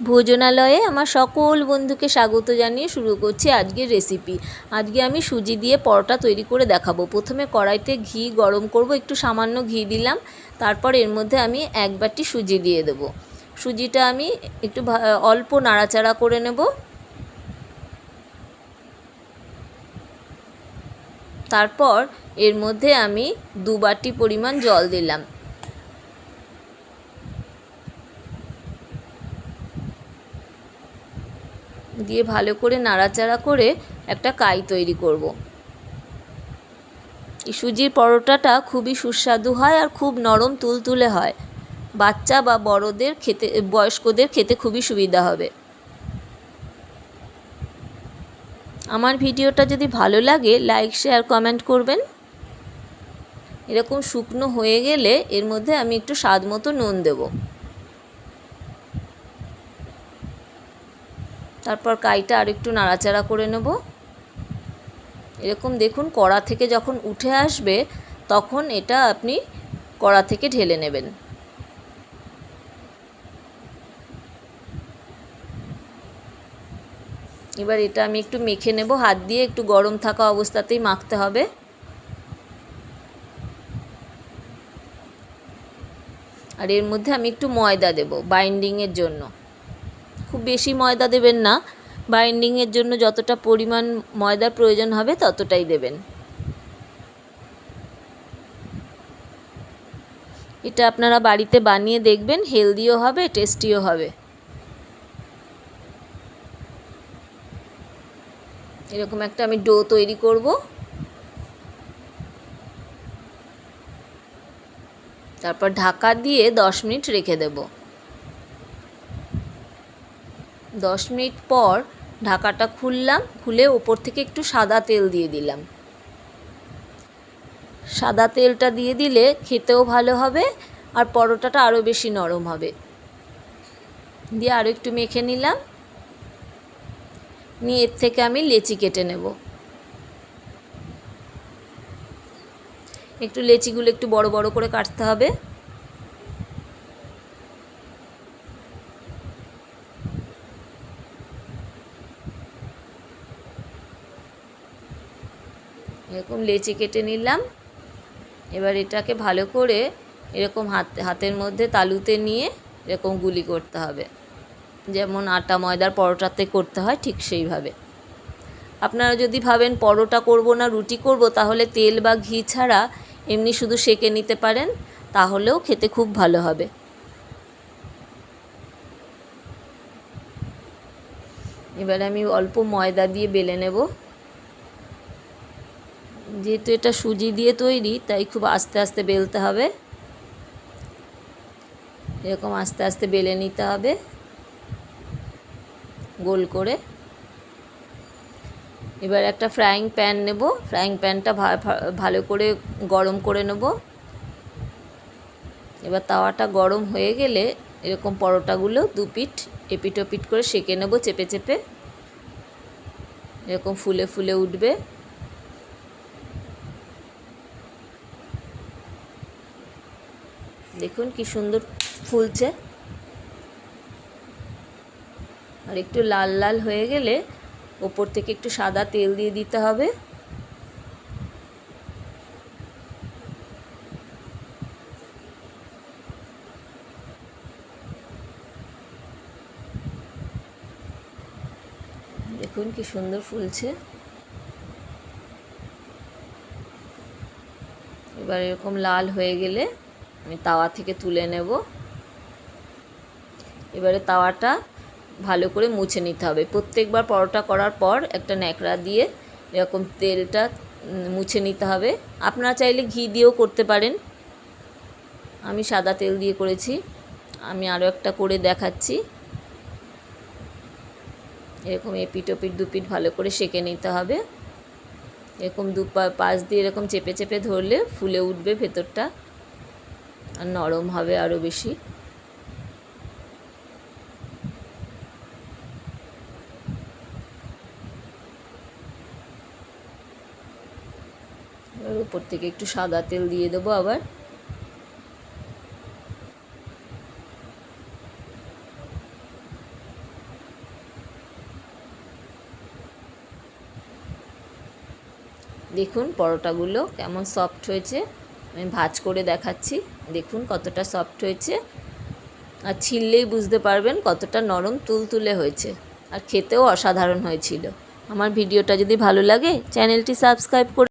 ভোজনালয়ে আমার সকল বন্ধুকে স্বাগত জানিয়ে শুরু করছি আজকের রেসিপি আজকে আমি সুজি দিয়ে পরোটা তৈরি করে দেখাবো। প্রথমে কড়াইতে ঘি গরম করব, একটু সামান্য ঘি দিলাম। তারপর এর মধ্যে আমি এক বাটি সুজি দিয়ে দেব। সুজিটা আমি একটু অল্প নাড়াচাড়া করে নেব। তারপর এর মধ্যে আমি দু বাটি পরিমাণ জল দিলাম। দিয়ে ভালো করে নাড়াচাড়া করে একটা কাই তৈরি করব। সুজির পরোটাটা খুবই সুস্বাদু হয় আর খুব নরম তুলতুলে হয়। বাচ্চা বা বড়দের খেতে, বয়স্কদের খেতে খুবই সুবিধা হবে। আমার ভিডিওটা যদি ভালো লাগে, লাইক, শেয়ার, কমেন্ট করবেন। এরকম শুকনো হয়ে গেলে এর মধ্যে আমি একটু স্বাদ মতো নুন দেবো। তারপর কাইটা আর একটু নাড়াচাড়া করে নেব। এরকম দেখুন কড়া থেকে যখন উঠে আসবে, তখন এটা আপনি কড়া থেকে ঢেলে নেবেন। এবার এটা আমি একটু মেখে নেব। হাত দিয়ে একটু গরম থাকা অবস্থাতেই মাখতে হবে। আর এর মধ্যে আমি একটু ময়দা দেব বাইন্ডিংয়ের জন্য। খুব বেশি ময়দা দেবেন না। বাইন্ডিংয়ের জন্য যতটা পরিমাণ ময়দার প্রয়োজন হবে ততটাই দেবেন। এটা আপনারা বাড়িতে বানিয়ে দেখবেন, হেলদিও হবে, টেস্টিও হবে। এরকম একটা আমি ডো তৈরি করব। তারপর ঢাকা দিয়ে দশ মিনিট রেখে দেবো। দশ মিনিট পর ঢাকাটা খুললাম, খুলে ওপর থেকে একটু সাদা তেল দিয়ে দিলাম। সাদা তেলটা দিয়ে দিলে খেতেও ভালো হবে আর পরোটাটা আরও বেশি নরম হবে। দিয়ে আরও একটু মেখে নিলাম। নিয়ে এর থেকে আমি লেচি কেটে নেব। একটু লেচিগুলো একটু বড় বড় করে কাটতে হবে। এরকম লেচি কেটে নিলাম। এবার এটাকে ভালো করে এরকম হাত, হাতের মধ্যে তালুতে নিয়ে এরকম গুলি করতে হবে। যেমন আটা, ময়দার পরোটাতে করতে হয় ঠিক সেইভাবে। আপনারা যদি ভাবেন পরোটা করব না, রুটি করব, তাহলে তেল বা ঘি ছাড়া এমনি শুধু সেকে নিতে পারেন, তাহলেও খেতে খুব ভালো হবে। এবার আমি অল্প ময়দা দিয়ে বেলে নেব। যেহেতু এটা সুজি দিয়ে তৈরি, তাই খুব আস্তে আস্তে বেলতে হবে। এরকম আস্তে আস্তে বেলে নিতে হবে। গোল করে। এবার একটা ফ্রাইং প্যান নেব। ফ্রাইং প্যানটা ভালো করে গরম করে নেব। এবার তাওয়াটা গরম হয়ে গেলে এরকম পরোটাগুলো দু পিঠ এপিট ওপিট করে সেঁকে নেব চেপে চেপে। এরকম ফুলে ফুলে উঠবে। দেখুন কি সুন্দর ফুলছে। আর একটু লাল লাল হয়ে গেলে ওপর থেকে একটু সাদা তেল দিয়ে দিতে হবে। দেখুন কি সুন্দর ফুলছে। এবার এরকম লাল হয়ে গেলে আমি তাওয়া থেকে তুলে নেব। এবারে তাওয়াটা ভালো করে মুছে নিতে হবে। প্রত্যেকবার পরোটা করার পর একটা ন্যাকড়া দিয়ে এরকম তেলটা মুছে নিতে হবে। আপনারা চাইলে ঘি দিয়েও করতে পারেন। আমি সাদা তেল দিয়ে করেছি। আমি আরও একটা করে দেখাচ্ছি। এরকম এপিট ওপিট দুপিট ভালো করে সেঁকে নিতে হবে। এরকম দু পাশ দিয়ে এরকম চেপে চেপে ধরলে ফুলে উঠবে ভেতরটা। আর নরম হবে আরও বেশি। উপর থেকে একটু সাদা তেল দিয়ে দেবো আবার। দেখুন পরোটাগুলো কেমন সফট হয়েছে। আমি ভাজ করে দেখাচ্ছি। দেখুন কতটা সফট হয়েছে। আর ছিললেই বুঝতে পারবেন কতটা নরম তুলতুলে হয়েছে। আর খেতেও অসাধারণ হয়েছিল। আমার ভিডিওটা যদি ভালো লাগে, চ্যানেলটি সাবস্ক্রাইব করে